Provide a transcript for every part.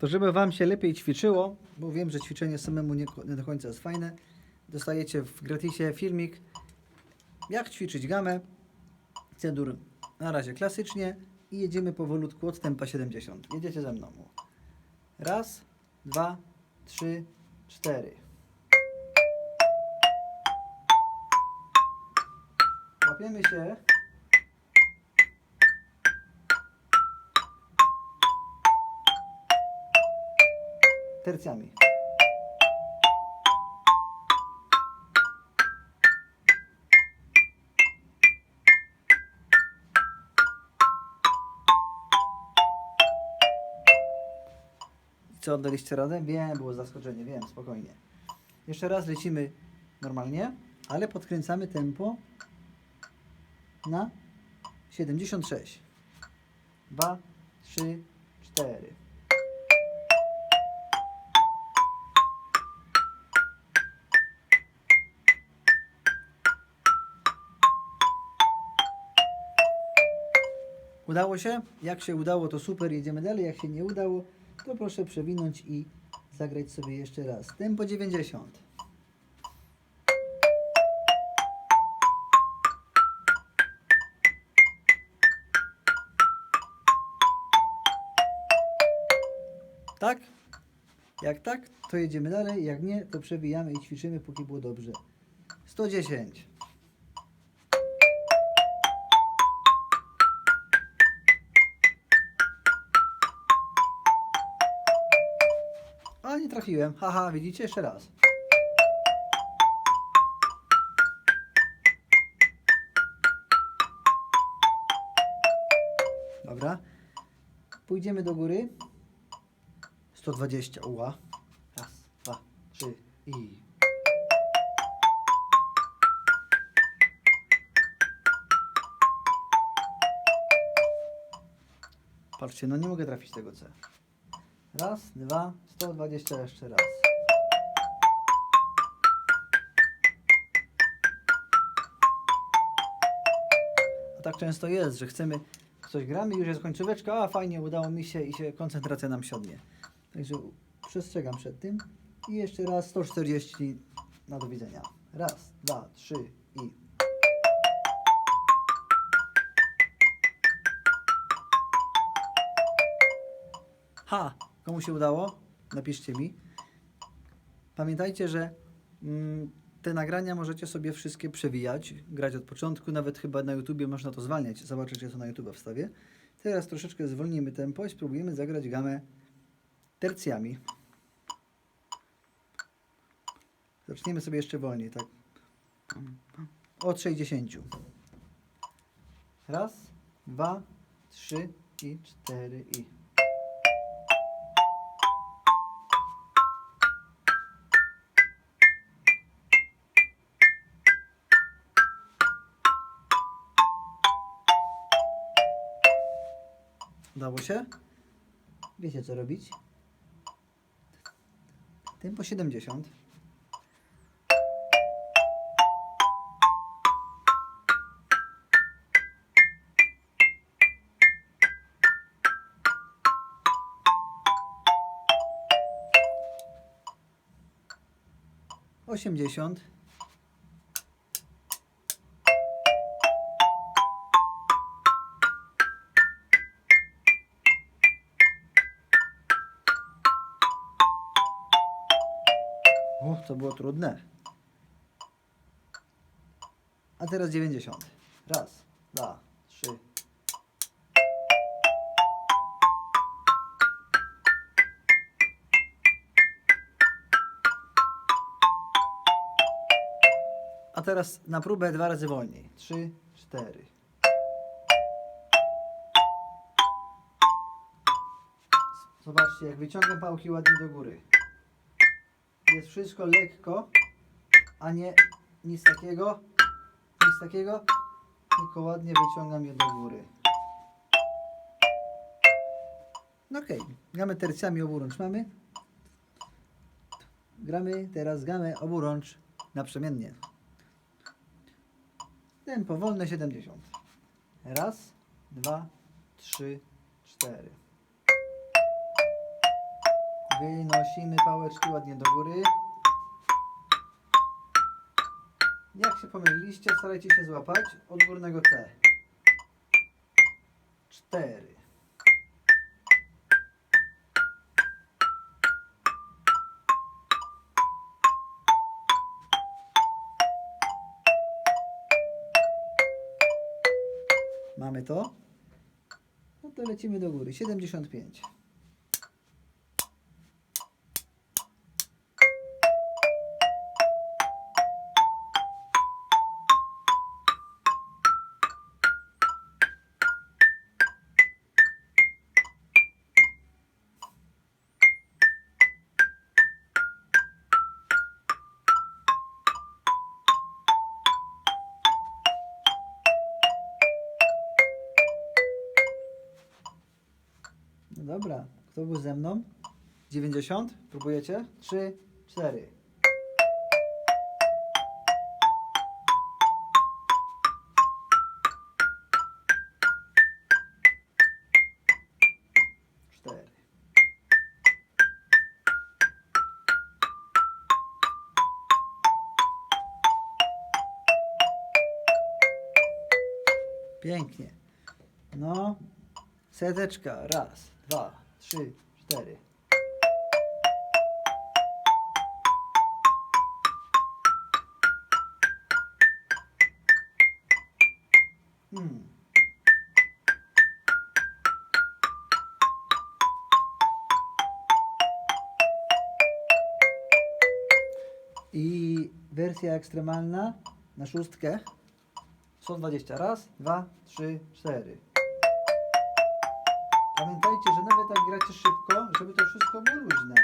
To żeby Wam się lepiej ćwiczyło, bo wiem, że ćwiczenie samemu nie, nie do końca jest fajne, dostajecie w gratisie filmik, jak ćwiczyć gamę, cedur na razie klasycznie i jedziemy powolutku od tempa 70. Jedziecie ze mną. Raz, dwa, trzy, cztery. Łapiemy się. Tercjami. Co, oddaliście radę? Wiem, było zaskoczenie, wiem, spokojnie. Jeszcze raz lecimy normalnie, ale podkręcamy tempo na 76. 2, 3, 4. Udało się? Jak się udało, to super, jedziemy dalej. Jak się nie udało, to proszę przewinąć i zagrać sobie jeszcze raz. Tempo 90. Tak? Jak tak, to jedziemy dalej. Jak nie, to przewijamy i ćwiczymy, póki było dobrze. 110. A nie trafiłem. Haha, widzicie? Jeszcze raz. Dobra. Pójdziemy do góry. 120 uła. Raz, dwa, trzy i... Patrzcie, no nie mogę trafić tego C. Raz, dwa, 120 jeszcze raz. A tak często jest, że chcemy, coś gramy, już jest końcóweczka, a fajnie, udało mi się i się koncentracja nam siodnie. Także przestrzegam przed tym. I jeszcze raz 140 na do widzenia. Raz, dwa, trzy i... Ha! Komu się udało? Napiszcie mi. Pamiętajcie, że mm, te nagrania możecie sobie wszystkie przewijać, grać od początku, nawet chyba na YouTubie można to zwalniać. Zobaczycie, co na YouTube wstawię. Teraz troszeczkę zwolnimy tempo i spróbujemy zagrać gamę tercjami. Zaczniemy sobie jeszcze wolniej, tak. Od 60. Raz, dwa, trzy i cztery i. Udało się? Wiecie co robić? Tempo 70. Osiemdziesiąt. O, to było trudne. A teraz 90. Raz, dwa, trzy. A teraz na próbę dwa razy wolniej. Trzy, cztery. Zobaczcie, jak wyciągam pałki ładnie do góry. Jest wszystko lekko, a nie nic takiego, nic takiego, tylko ładnie wyciągam je do góry. No okej, gramy tercjami oburącz mamy. Gramy teraz gamę oburącz naprzemiennie. Tempo wolne 70. Raz, dwa, trzy, cztery. Wynosimy pałeczki ładnie do góry. Jak się pomyliliście, starajcie się złapać od górnego C. Cztery. Mamy to? No to lecimy do góry. 75. dobra, kto był ze mną? 90? Próbujecie? 3, 4. Cztery. Pięknie. No, seteczka. Raz, dwa, trzy, cztery. Hmm. I wersja ekstremalna na szóstkę. 120. Raz, dwa, trzy, cztery. Pamiętajcie, że nawet jak gracie szybko, żeby to wszystko było luźne.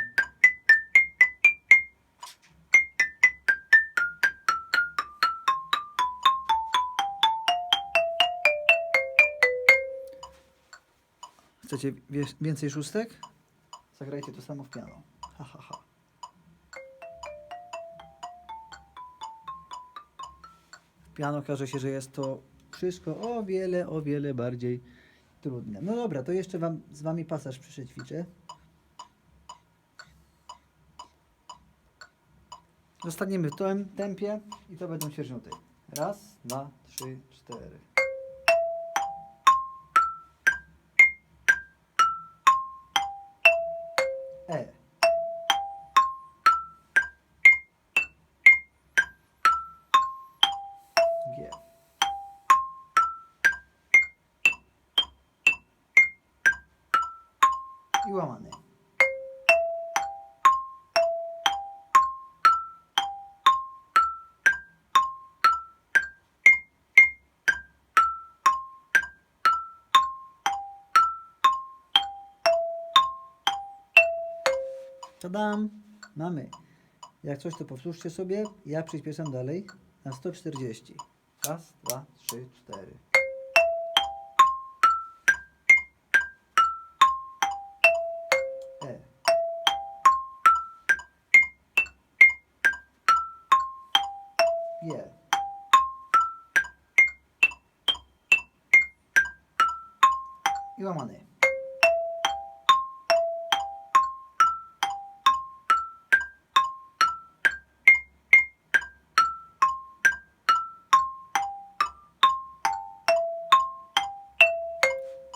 Chcecie więcej szóstek? Zagrajcie to samo w piano. Ha, ha, ha. Piano okaże się, że jest to wszystko o wiele, o wiele bardziej trudne. No dobra, to jeszcze wam, z wami pasaż przećwiczę. Zostaniemy w tym tempie i to będą ćwierćnuty. Raz, dwa, trzy, cztery. E. I łamany. Tadam! Mamy. Jak coś, to powtórzcie sobie. Ja przyspieszam dalej na 140. Raz, dwa, trzy, cztery. G. I łamany.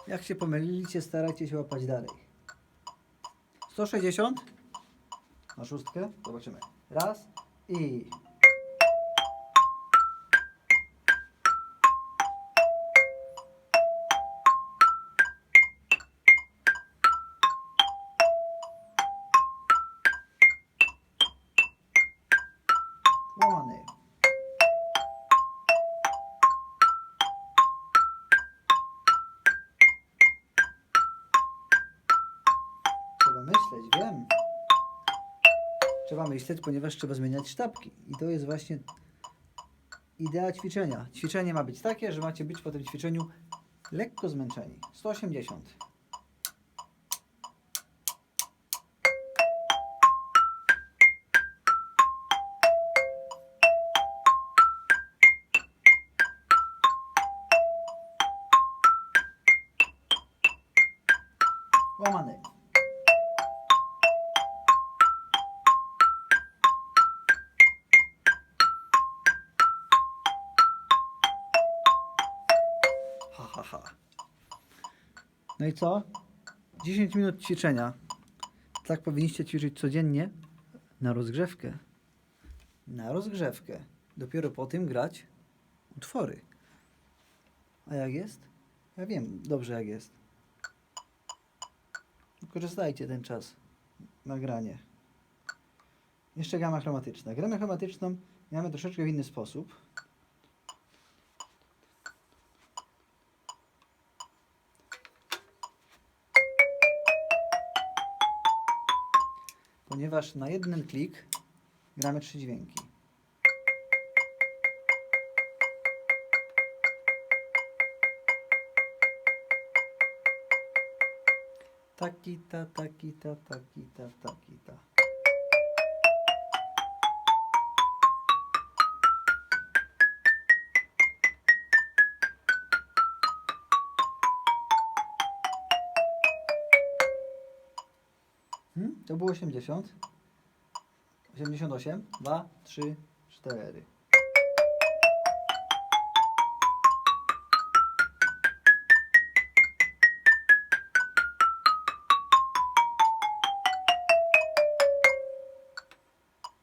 Jak się pomyliliście, starajcie się łapać dalej. 160 na szóstkę. Zobaczymy. Raz i myśleć, wiem. Trzeba myśleć, ponieważ trzeba zmieniać sztabki. I to jest właśnie idea ćwiczenia. Ćwiczenie ma być takie, że macie być po tym ćwiczeniu lekko zmęczeni. 180. Łamany. Ha, ha. No i co? 10 minut ćwiczenia. Tak powinniście ćwiczyć codziennie na rozgrzewkę. Na rozgrzewkę. Dopiero po tym grać utwory. A jak jest? Ja wiem dobrze jak jest. Wykorzystajcie ten czas na granie. Jeszcze gama chromatyczna. Gramę chromatyczną mamy troszeczkę w inny sposób. Ponieważ na jeden klik gramy trzy dźwięki. Taki ta, taki ta, taki ta, taki ta. To było 80. 88. 2, 3, 4.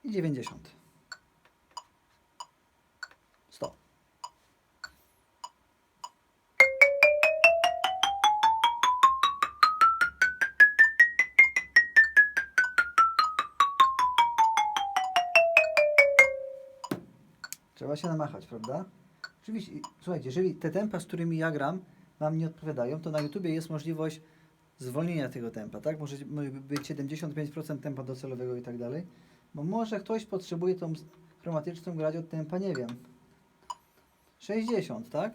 I 90. Trzeba się namachać, prawda? Oczywiście, słuchajcie, jeżeli te tempa, z którymi ja gram, Wam nie odpowiadają, to na YouTubie jest możliwość zwolnienia tego tempa, tak? Może, być 75% tempa docelowego i tak dalej. Bo może ktoś potrzebuje tą chromatyczną grać od tempa, nie wiem, 60, tak?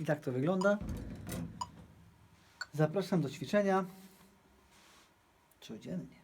I tak to wygląda. Zapraszam do ćwiczenia codziennie.